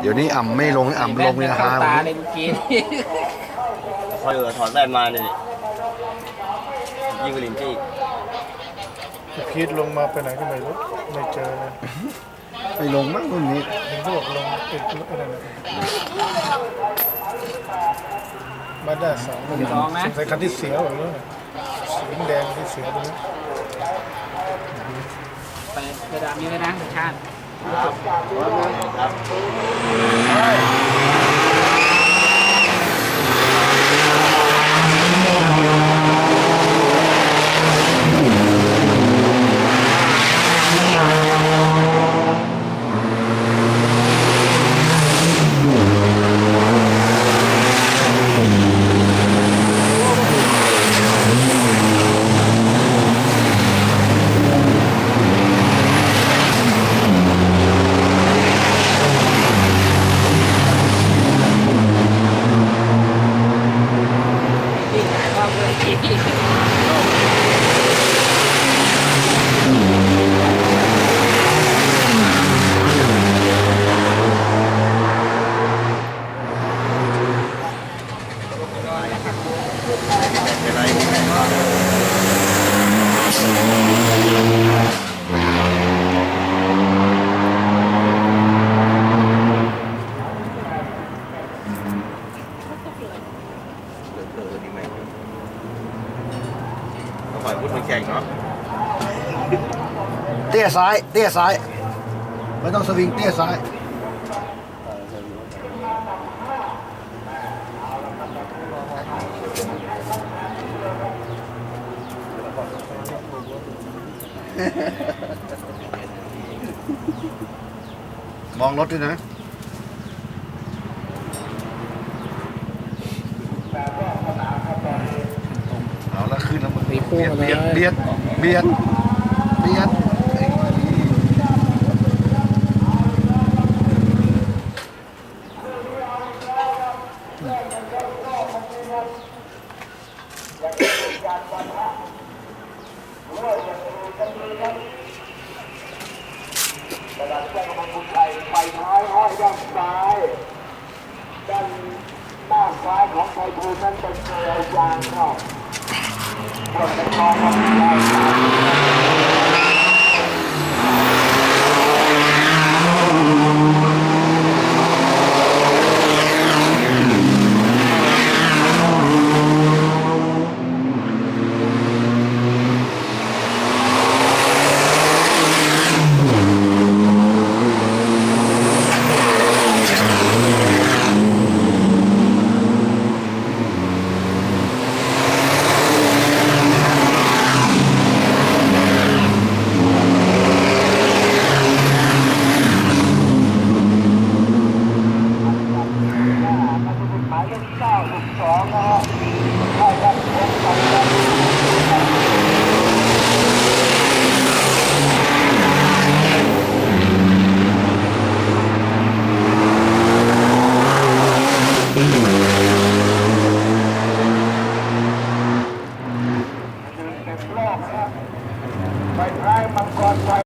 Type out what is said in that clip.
เดี๋ยวนี้อ่ำไม่ลงอ่ำลงราคาตาเลยเมื่อกี้พอเออถอนแว่นมาเนี่ยยิงกระลินจี้พีทลงมาไปไหนก็ไม่รู้ไม่เจอเลยไปลงมั้งรุ่นนี้เห็นบอกลงติดอะไรนะมาด้าสองสองนะสงสัยคันที่เสียหรือเปล่าสีแดงที่เสียตรงนี้ไปกระดาษนี้เลยนะชาติ ครับ ที่หายรอบเลย เป็นไรต้ อยพุทธมันแข่งเนาะเตี้ยซ้าย เตี้ยซ้าย ไม่ต้องสวิงเตี้ยซ้าย มองรถด้วยนะ ละขึ้นแล้วมึงมีคู่เบียดเบียดเลย เบียด เบียด เบียไฟท้ายห้อยด้านซ้ายด้านหน้าซ้ายของไฟทูนนั้นเป็นเกลียวยางเข้า เปิ